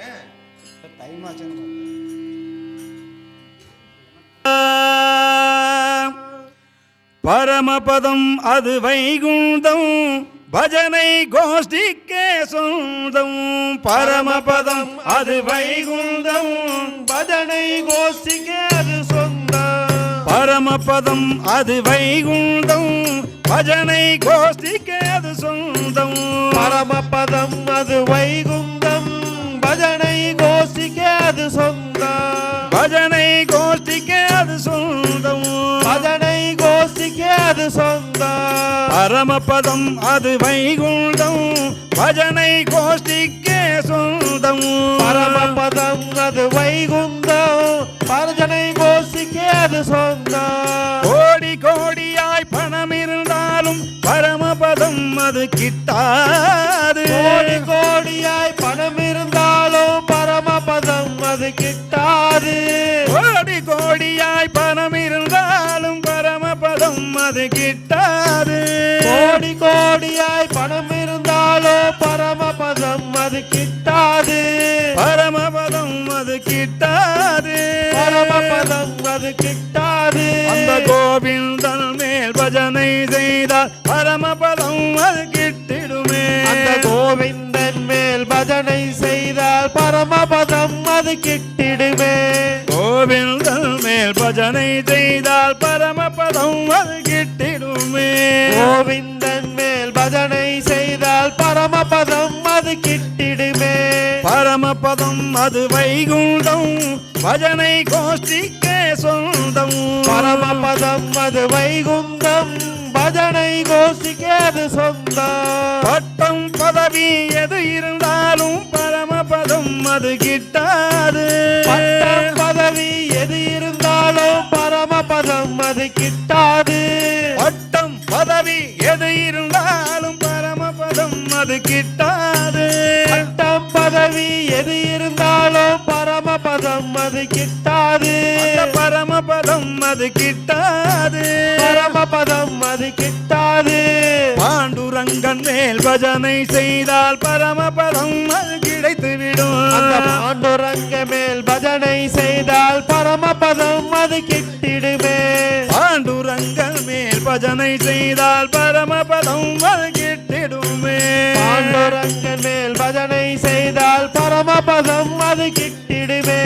Time ஆச்சுன்னு பரமபதம் அது வைகுந்தம் பஜனை கோஷ்டிக்கே சொந்தம் பரமபதம் அது வைகுந்தம் பஜனை கோஷ்டிக்கே அது சொந்தம் பரமபதம் அது வைகுந்தம் பஜனை கோஷ்டிக்கே அது சொந்தம் பரமபதம் அது வைகுந்தம் பஜனை கோஷ்டிக்கு அது சொந்தம். பஜனை கோஷ்டிக்கே அது சொந்தம். பஜனை கோஷ்டிக்கு அது சொந்தம். பரமபதம் அது வைகுண்டம். பஜனை கோஷ்டிக்கே சொந்தம். பரமபதம் அது வைகுந்தம் பஜனை கோஷ்டிக்கு அது சொந்தம். கோடி கோடியாய் பணம் இருந்தாலும் பரமபதம் அது கிட்டாது. கோடி கோடியாய் கிட்டாது கோடி கோடியாய் பணம் இருந்தாலும் பரமபதம் அது கிட்டாது. பரமபதம் அது கிட்டாது. பரமபதம் அது கிட்டாது. அந்த கோவிந்தன் மேல் பஜனை செய்தால் பரமபதம் அது கிட்டிடுமே. அந்த கோவிந்தன் மேல் பஜனை செய்தால் பரமபதம் அது கிட்டிடுமே. கோவிந்தன் மேல் பஜனை செய்தால் பரமபதம் அது கிட்டிடுமே கோவிந்தன் மேல் பஜனை செய்தால் பரமபதம் அது கிட்டிடுமே. பரமபதம் அது வைகுண்டம் பஜனை கோஷ்டிக்கே சொந்தம். பரமபதம் அது வைகுந்தம் பஜனை கோஷிக்கு அது சொந்தம். பட்டம் பதவி எது இருந்தாலும் பரமபதம் அது கிட்டாது. பட்டம் பதவி எது இருந்தாலும் பரமபதம் அது கிட்டாது. பதவி எது இருந்தாலும் பரமபதம் அது கிட்டாது. பட்டம் பதவி எது இருந்தாலும் பரமபதம் அது கிட்டாது. பரமபதம் அது கிட்டாது. பரமபதம் அது கிட்டாது. பாண்டுரங்கன் மேல் பஜனை செய்தால் பரமபதம் அது கிடைத்துவிடும். பாண்டுரங்க மேல் பஜனை செய்தால் பரமபதம் பரமபதம் அது கிட்டிடுமே பாண்டுரங்க மேல் பஜனை செய்தால் பரமபதம் அது கிட்டிடுமே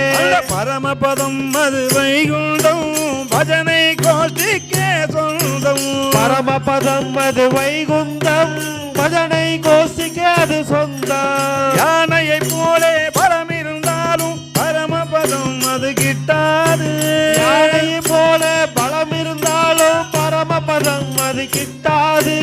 பரமபதம் அது வைகுண்டம் பஜனை கோஷ்டிக்கே சொந்தம். பரமபதம் அது வைகுந்தம் பஜனை கோஷிக்கு அது சொந்தம். யானையை போலே அது கிட்டாது.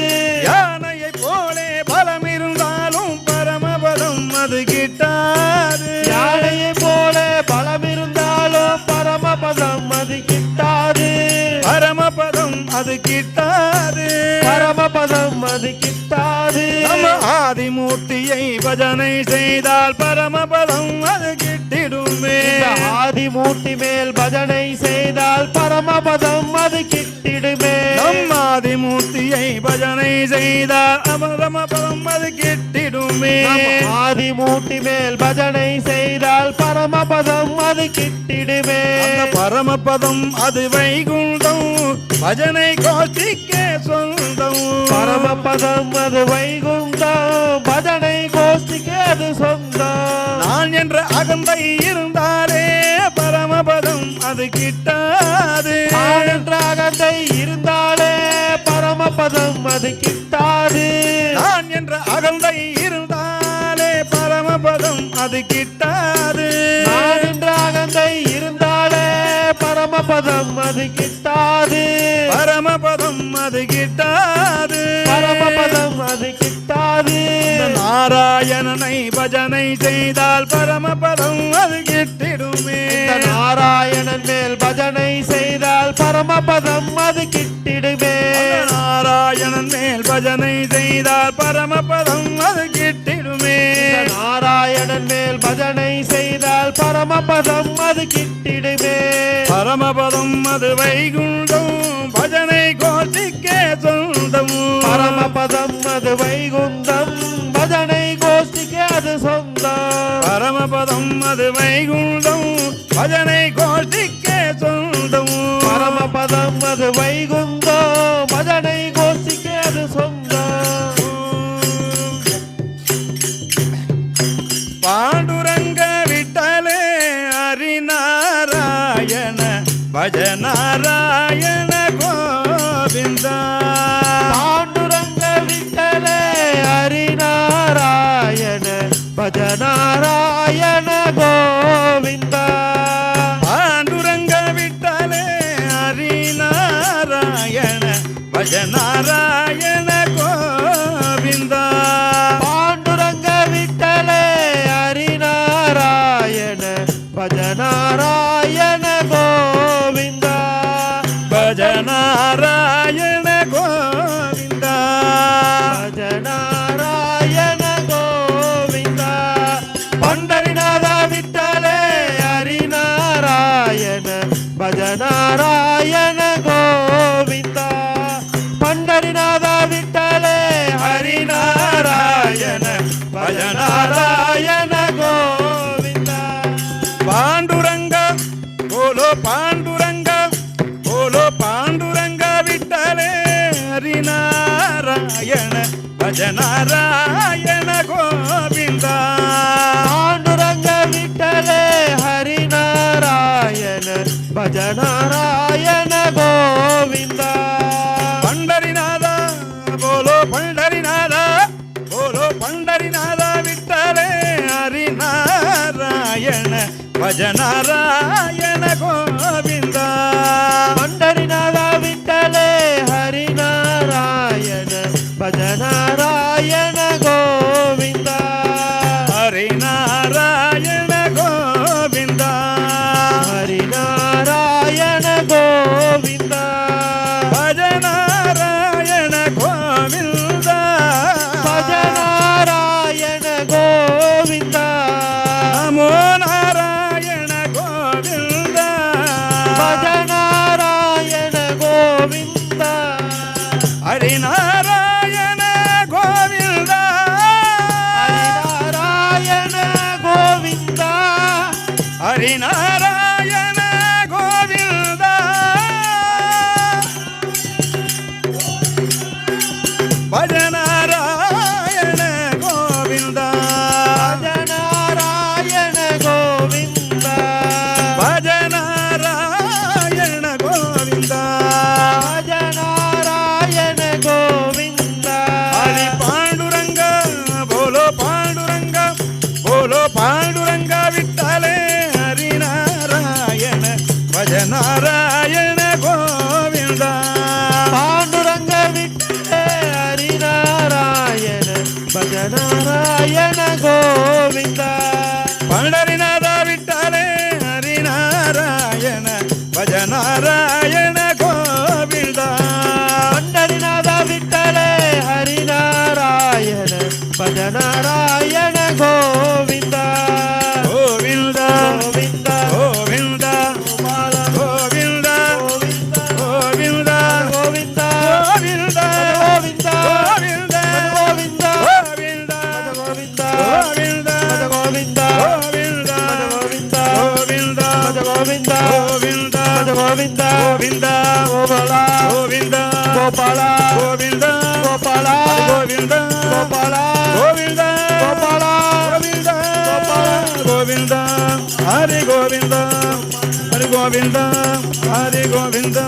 யானையை போலே பலம் இருந்தாலும் பரமபலம் அது கிட்டாது. யானையை போல பலம் இருந்தாலும் பரமபதம் அது கிட்டாது. பரமபதம் அது கிட்டாது. பரமபதம் அது கிட்டாது ஆதிமூர்த்தியை பஜனை செய்தால் பரமபதம் அது கிட்டிடுமே. ஆதிமூர்த்தி மேல் பஜனை செய்தால் பரமபதம் அது கிட்டிடுமே. நம் ஆதிமூர்த்தியை பஜனை செய்தால் அமரமபதம் அது கிட்டிடுமே. ஆதிமூர்த்தி மேல் பஜனை செய்தால் பரமபதம் அது கிட்டிடுமே. பரமபதம் அது வைகுண்டம் பஜனை கோஷ்டிக்கே சொந்தம். பரமபதம் அது வைகுந்தம் பஜனை கோஷ்டிக்கு அது சொந்தம். நான் என்ற அகந்தை இருந்தாலே பரமபதம் அது கிட்டாது. ஆனந்த அகந்தை இருந்தாலே பரமபதம் அது கிட்டாது. நான் என்ற அகந்தை பரமபதம் அது கிட்டாது. அகந்தை இருந்தாலே பரமபதம் அது கிட்டாது. பரமபதம் அது கிட்டாது. பரமபதம் அது கிட்டாது. நாராயணனை பஜனை செய்தால் பரமபதம் அது கிட்டிடுமே. நாராயணன் மேல் பஜனை செய்தால் பரமபதம் அது கிட்டிடுமே. நாராயணன் மேல் பஜனை செய்தால் பரமபதம் அது மேல் பஜனை செய்தால் பரமபதம் அது கிட்டிடுமே. பரமபதம் அது வைகுண்டம் பஜனை கோஷ்டிக்கே சொந்தம். பரமபதம் அது வைகுண்டம் பஜனை கோஷ்டிக்கு அது சொந்தம். பரமபதம் அது வைகுண்டம் பஜனை கோஷ்டிக்கே சொந்தம். பரமபதம் அது வைகுண்டம் பாண்டுரங்க போலோ பாண்டுரங்க போலோ பாண்டுரங்க விட்டலே ஹரிநாராயண భజనారాయణ గోవింద పాండురంగ విఠలే హరినారాయణ భజనారాయణ గోవింద நாடுறங்காவிட்டாலே ஹரிநாராயண பஜநாராயண கோவிந்தா. பாண்டுரங்க விட்டாலே ஹரிநாராயண பஜநாராயண கோவிந்தா. பண்டரிநாதா விட்டாலே ஹரிநாராயண பஜநாராயண கோவிந்தா ஹரி கோவிந்தா.